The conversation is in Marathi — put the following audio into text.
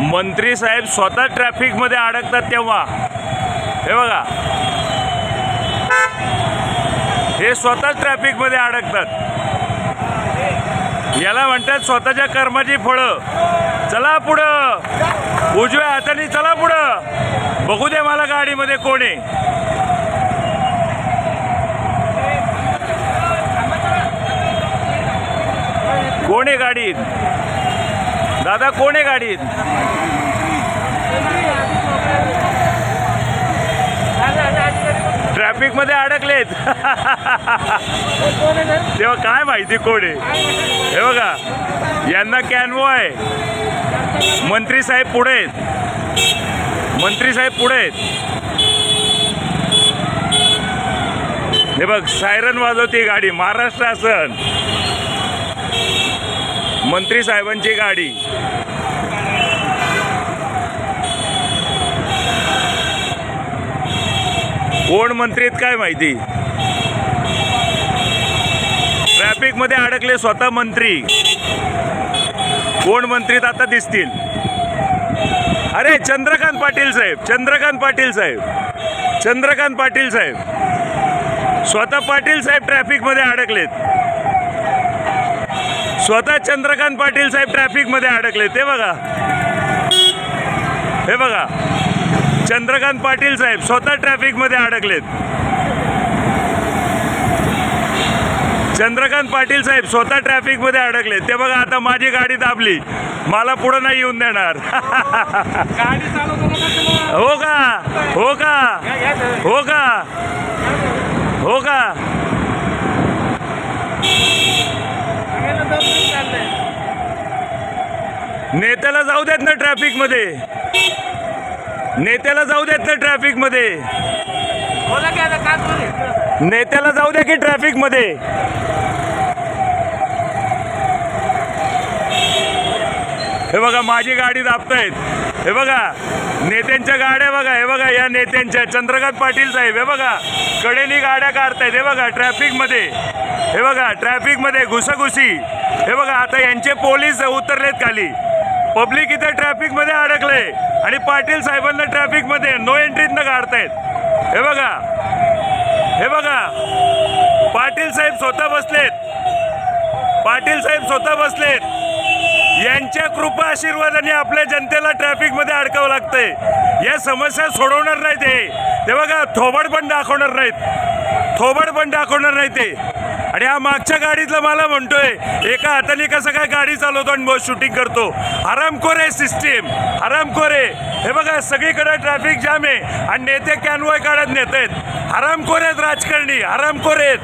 मंत्री साहेब स्वतः ट्रॅफिकमध्ये अडकतात तेव्हा. हे बघा. हे स्वतः ट्रॅफिकमध्ये अडकतात. याला म्हणतात स्वतःच्या कर्माची फळं. चला पुढं. उजव्या हाताने चला पुढं. बघू दे मला गाडीमध्ये कोण आहे. कोण आहे गाडीत? दादा कोण आहे गाडीत? ट्रॅफिकमध्ये अडकलेत. तेव्हा काय माहिती कोण आहे? हे बघा यांना कॅनवो आहे. मंत्री साहेब पुढे आहेत. मंत्री साहेब पुढे आहेत. हे बघ सायरन वाजवते गाडी महाराष्ट्र असन मंत्री साहेबांची गाडी. कोण मंत्रीत काय माहिती? ट्रॅफिकमध्ये अडकले स्वतः मंत्री. कोण मंत्रीत आता दिसतील? अरे चंद्रकांत पाटील साहेब चंद्रकांत पाटील साहेब चंद्रकांत पाटील साहेब. स्वतः पाटील साहेब ट्रॅफिकमध्ये अडकलेत. स्वतः चंद्रकांत पाटील साहेब ट्रॅफिकमध्ये अडकले. ते बघा. हे बघा. चंद्रकांत पाटील साहेब स्वतः ट्रॅफिकमध्ये अडकलेत. चंद्रकांत पाटील साहेब स्वतः ट्रॅफिकमध्ये अडकलेत. ते बघा आता माझी गाडी दाबली. मला पुढं नाही येऊन देणार. हो का? हो का. हो का? हो का? नेत्याला जाऊ देत ना ट्रॅफिकमध्ये. नेत्याला जाऊ देत ना ट्रॅफिकमध्ये. बोला की आता काय करू? नेत्याला जाऊ द्या की ट्रॅफिकमध्ये. हे बघा माझी गाडी दाबतायत. हे बघा नेत्यांच्या गाड्या बघा हे बघा या नेत्यांच्या. चंद्रकांत पाटील साहेब हे बघा कडेनी गाड्या काढतायत. हे बघा ट्रॅफिकमध्ये. हे बघा ट्रॅफिकमध्ये घुसाघुसी. हे बघा आता यांचे पोलीस उतरलेत खाली. पब्लिक इथे ट्रॅफिकमध्ये अडकले आणि पाटील साहेबांना ट्रॅफिकमध्ये नो एंट्रीतनं काढतायत. हे बघा. हे बघा. पाटील साहेब स्वतः बसलेत. पाटील साहेब स्वतः बसलेत. यांच्या कृपा आशीर्वादाने आपल्या जनतेला ट्रॅफिकमध्ये अडकावं लागतंय. या समस्या सोडवणार नाही ते ते बघा थोबड पण दाखवणार नाहीत. थोबड पण दाखवणार नाही ते आणि हा मागच्या गाडीतला मला म्हणतोय एका हाताने कसं काय गाडी चालवतो आणि शूटिंग करतो. आरामखोर आहे सिस्टीम आरामखोर आहे हे बघा सगळीकडे ट्रॅफिक जाम आहे आणि नेते कॅनवॉय काढत नेत आहेत आरामखोर आहेत राजकारणी आरामखोर आहेत.